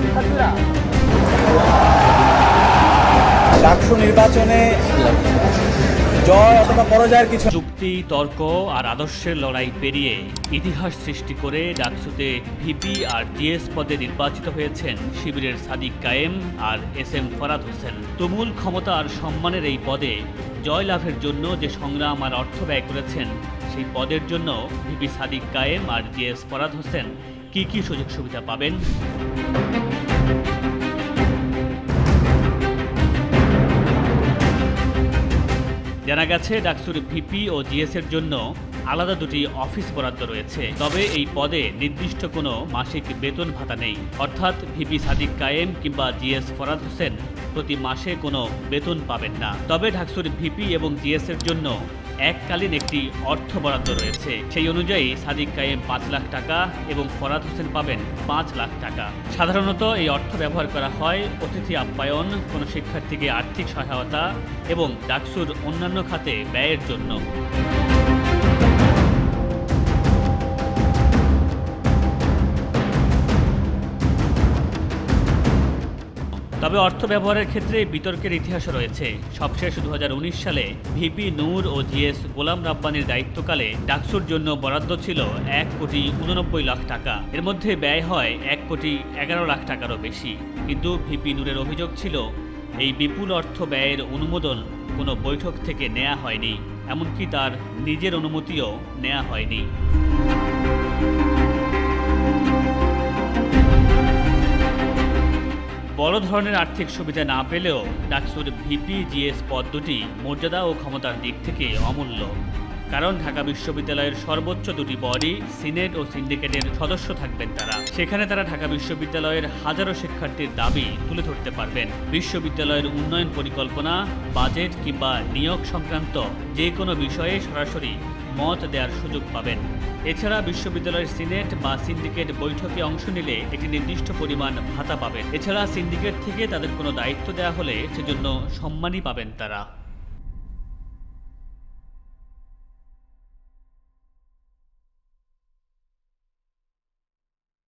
শিক্ষার্থীরা। ডাকসু নির্বাচনে জয় অথবা পরাজয়ের কিছু যুক্তি তর্ক আর আদর্শের লড়াই পেরিয়ে ইতিহাস সৃষ্টি করে ডাকসুতে ভিপি আর জিএস পদে নির্বাচিত হয়েছেন শিবিরের সাদিক কায়েম আর এস এম ফরাদ হোসেন। তুমুল ক্ষমতা আর সম্মানের এই পদে জয় লাভের জন্য যে সংগ্রাম আর অর্থ ব্যয় করেছেন সেই পদের জন্য ভিপি সাদিক কায়েম আর জিএস ফরাদ হোসেন কি কি সুযোগ সুবিধা পাবেন? জানা গেছে, ডাকসুর ভিপি ও জিএস এর জন্য আলাদা দুটি অফিস বরাদ্দ রয়েছে। তবে এই পদে নির্দিষ্ট কোনো মাসিক বেতন ভাতা নেই। অর্থাৎ ভিপি সাদিক কায়েম কিংবা জিএস ফরাদ হোসেন প্রতি মাসে কোনো বেতন পাবেন না। তবে ডাকসুর ভিপি এবং জিএস এর জন্য এককালীন একটি অর্থ বরাদ্দ রয়েছে। সেই অনুযায়ী সাদিক কায়েম পাঁচ লাখ টাকা এবং ফরাদ হোসেন পাবেন পাঁচ লাখ টাকা। সাধারণত এই অর্থ ব্যবহার করা হয় অতিথি আপ্যায়ন, কোনো শিক্ষার্থীকে আর্থিক সহায়তা এবং ডাকসুর অন্যান্য খাতে ব্যয়ের জন্য। তবে অর্থ ব্যবহারের ক্ষেত্রে বিতর্কের ইতিহাস রয়েছে। সবশেষ দু হাজার উনিশ সালে ভিপি নূর ও জিএস গোলাম রাব্বানির দায়িত্বকালে ডাকসুর জন্য বরাদ্দ ছিল এক কোটি উননব্বই লাখ টাকা। এর মধ্যে ব্যয় হয় এক কোটি এগারো লাখ টাকারও বেশি। কিন্তু ভিপি নূরের অভিযোগ ছিল, এই বিপুল অর্থ ব্যয়ের অনুমোদন কোনো বৈঠক থেকে নেওয়া হয়নি। এমনকি তার নিজের অনুমতিও নেওয়া হয়নি। ধরনের আর্থিক সুবিধা না পেলেও ডাকসুর ভিপি জিএস পদ মর্যাদা ও ক্ষমতার দিক থেকে অমূল্য। কারণ ঢাকা বিশ্ববিদ্যালয়ের সর্বোচ্চ দুটি বডি, সিনেট ও সিন্ডিকেটের সদস্য থাকবেন তারা। সেখানে তারা ঢাকা বিশ্ববিদ্যালয়ের হাজারো শিক্ষার্থীর দাবি তুলে ধরতে পারবেন। বিশ্ববিদ্যালয়ের উন্নয়ন পরিকল্পনা, বাজেট কিংবা নিয়োগ সংক্রান্ত যে কোনো বিষয়ে সরাসরি মত দেওয়ার সুযোগ পাবেন। এছাড়া বিশ্ববিদ্যালয়ের সিনেট বা সিন্ডিকেট বৈঠকে অংশ নিলে একটি নির্দিষ্ট পরিমাণ ভাতা পাবেন। এছাড়া সিন্ডিকেট থেকে তাদের কোনো দায়িত্ব দেওয়া হলে সেজন্য সম্মানই পাবেন তারা।